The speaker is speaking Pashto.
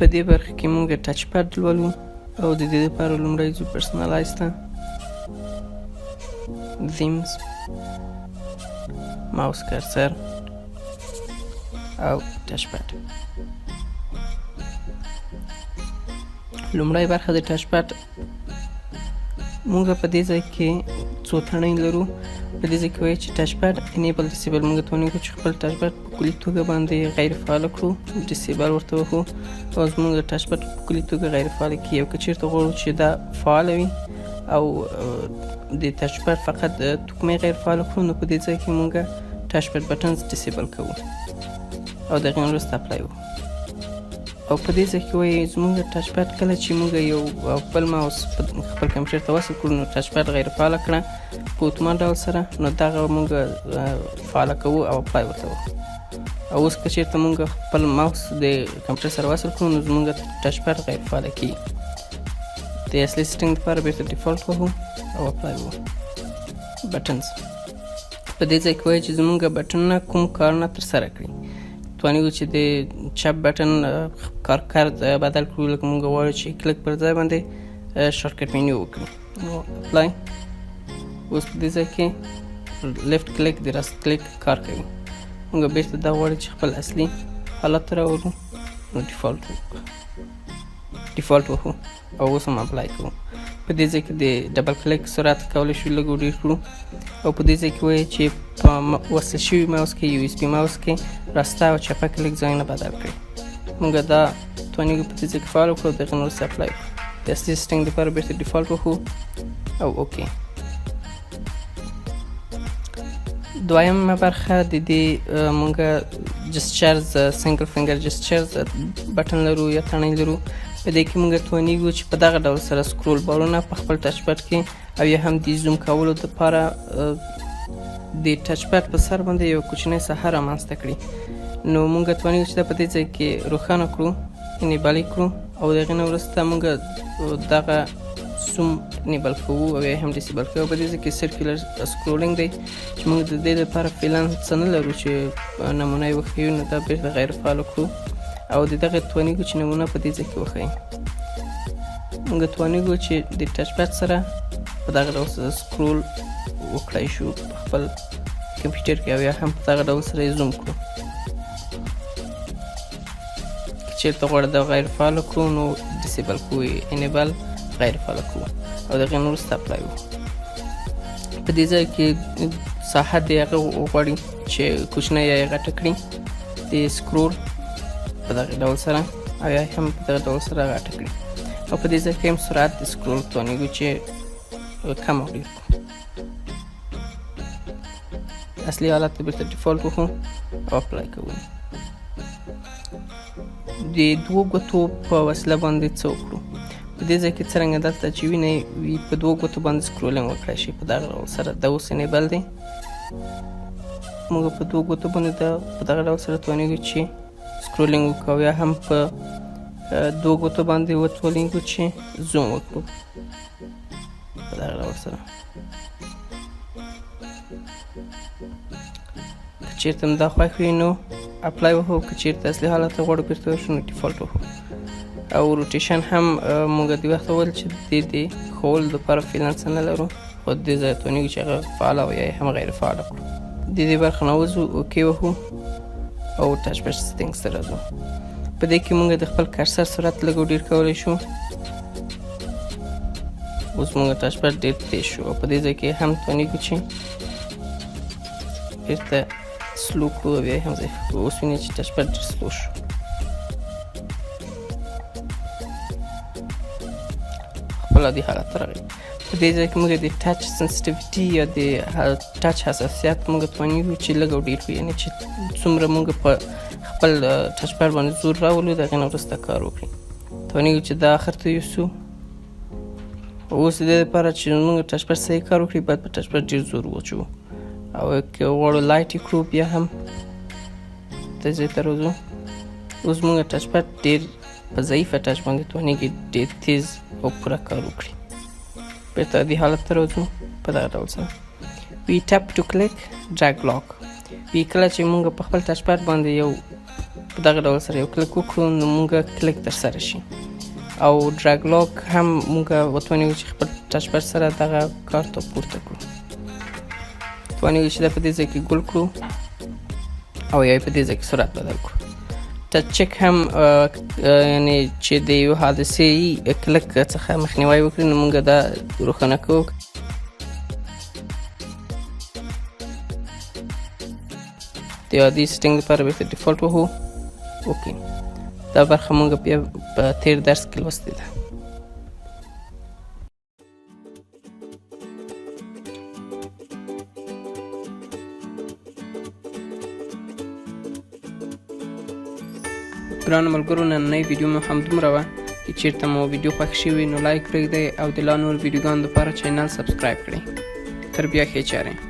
په دې برخه کې موږ ټچ پډ لولو او د دې لپاره لومړی ځو پرسنلایز ته themes mouse cursor. او ټچ پډ لومړی برخه د ټچ پډ موږ په دې ځای کې څو تڼۍ لرو په دې ځای کې وایي چې ټچ پډ انیبل ډیسیبل موږ ته ونیږو چې خپل ټچ پډ په کلي توګه باندې غیر فعال کړو. ډیسیبل ورته وښو او زموږ ټچ پډ په کلي توګه غیر فعال کړي او که چیرته غواړو چې دا فعال وي او د ټچ پډ فقط توکمې غیر فعال کړو نو په دې ځای کې موږ ټچ پډ بټنز ډیسیبل کوو. او د هغې وروسته اپلای وکړو او په دې ځای کې وایي زموږ ټچ پډ کله چې موږ یو خپل ماوس خپل کمپیوټر ته وصل کړو نو ټچ پډ غیر فعال کړه. په اتومات ډول سره نو دغه موږ فعال کوو او اپلای ورته او اوس که چېرته موږ خپل ماوس د کمپیوټر سره وصل کړو نو زموږ ټچ پډ غیر فعال کیږي. د اصلي سیټینګ لپاره بیرته ډیفالت وهو او اپلای وو بټنز په دې ځای کې وایي چې زموږ بټنونه کوم کارونه ترسره کړي توانیږو چې د چپ بټن کار کرد بدل کړو لکه موږ غواړو چې کلیک پر ځای باندې شارټکټ مینیو وکړو. نو اپلای اوس په دې ځای کې لیفت کلیک د راست کلیک کار کوي. موږ بیرته دا غواړو چې خپل اصلي حالت راوړو. نو ډیفالت ډیفالت وکړو او اوس هم اپلای کوو په دې ځای کې د ډبل کلیک سرعت کولی شو لږ ډېر کړو او په دې ځای کې وایي چې په وصل شوي ماوس کې یو اس بي ماوس کې راسته او چپه کلیک ځایونه بدل کړئ موږ دا توانیږو په دې ځای کې فعال وکړو د هغې نه وروسته اپلای کړو د اصلي سیټینګ دپاره بېرته ډیفالټ وښو او اوکې دویمه برخه د دې مونږ جسچرز سنگل فنگر جسچرز بټن لرو یا تڼۍ لرو په دې کې موږ توانیږو چې په دغه ډول سره سکرول بارونه په خپل ټچ پډ کې او یا هم د زوم کولو لپاره د ټچ پډ په سر باندې یو کوچنی ساحه رامنځته کړي. نو موږ توانیږو چې په دې ځای کې روښانه کړو یعنې بالي کړو او د هغې نه وروسته موږ دغه سوم نیبل کوو او یا هم ډیسیبل کوو. په دې ځای کې سرکولر سکرولینګ دی چې موږ د دې لپاره فعلا څه نه لرو چې نمونه یې وښیو نو دا بیرته غیر فعال کړو او د دغه توانیږو چې نمونه په دې ځای کې وښیي موږ توانیږو چې د ټچ پډ سره په دغه ډول سره سکرول وکړای شو په خپل کمپیوټر کې او یا هم په دغه ډول سره یې زوم کړو. که چېرته غواړو دا غیر فعال کړو نو ډیسیبل کوو انیبل غیر فعال کړو او د هغې نه وروسته اپلای وکړو. په دې ځای کې ساحه د هغه غواړي چې کوچنۍ یا غټه کړي د سکرول په دغه ډول سره او یا هم په دغه ډول سره غټه کړي او په دې ځای کې هم سرعت د سکرول توانیږو چې کم او ډېر کړو اصلي حالت ته بیرته ډیفالټ وکړو او اپلای کوو د دوو ګوتو په وسیله باندې څه وکړو په دې ځای کې څرنګه دلته چې وینئ وي په دوو ګوتو باندې سکرولینګ وکړای شي په دغه ډول سره دا اوس انیبل دی موږ په دوو ګوتو باندې په دغه ډول سره توانیږو چې سکرولینګ وکړو یا هم په دوه ګوتو باندې وتولینګو چې زوم وکړو. په دغه ډول سره که چیرته هم دا خوښ وي نو اپلای وکړو که چیرته اصلي حالت ته غواړو بیرته ورشو نو ډیفالټ وکړو او روټیشن هم موږ د وخت وویل چې د دې ښوولو دپاره څه نه لرو. خو دې ځای توانیږو چې هغه فعاله او یا هم غیر فعاله کړو. د دې برخه نه وځو اوکې وهو او ټچ پډ سیټینګز ته راځو په دې کې موږ د خپل کرسر سرعت لږ ډیر کولی شو. اوس موږ ټچ پډ ډیر تیز شو. په دې ځای کې هم توانیږو چې بیرته سلو کړو بیا هم ضعیف کړو. اوس وینئ چې ټچ پډ ډیر سلو شو. خپل عادي حالت راغی په دې ځای کې موږ د ټچ سنسټیویټي یا د ټچ حساسیت موږ توانیږو چې لږ ډېر کړو یعنې چې څومره موږ په خپل ټچ پډ باندې زور راولو د هغې نه وروسته کار وکړي توانیږو چې دا آخر ته یوسو اوس د لپاره چې موږ ټچ پډ صحیح کار وکړي باید په ټچ پډ ډېر زور واچوو او که غواړو لایټ کړو بیا هم دې ځای ته راځو اوس موږ ټچ پډ ډېر په ضعیفه ټچ باندې توانیږي ډېر تیز او پوره کار وکړي دې حالت ته راځو په دغه ډول سره وی ټپ ټو کلیک ډراګ لاک وی کله چې موږ په خپل ټچ پډ باندې یو په دغه ډول سره یو کلیک وکړو نو موږ کلیک تر سره شي او ډراګ لاک هم موږ وتوانیږو چې خپل ټچ پډ سره دغه کار ته پورته کړو توانیږو چې دا په دې ځای کې ګل کړو او یا په دې ځای کې سرعت بدل کړو ټچ چک هم یعنی چې د یو حادثې کلک څخه مخنیوي وکړي نو موږ دا روښانه کوو د عادي سټینګ لپاره به ډیفالت وهو اوکې دا برخه موږ بیا په تیر درس کې لوستې ده ګرانو ملګرو نننۍ ویډیو مو همدومره وه که چیرته مو ویډیو خوښ شوي نو لایک پرېږدئ او د لا نور ویډیوګانو لپاره چینل سبسکرایب کړئ. تر بیا ښې چارې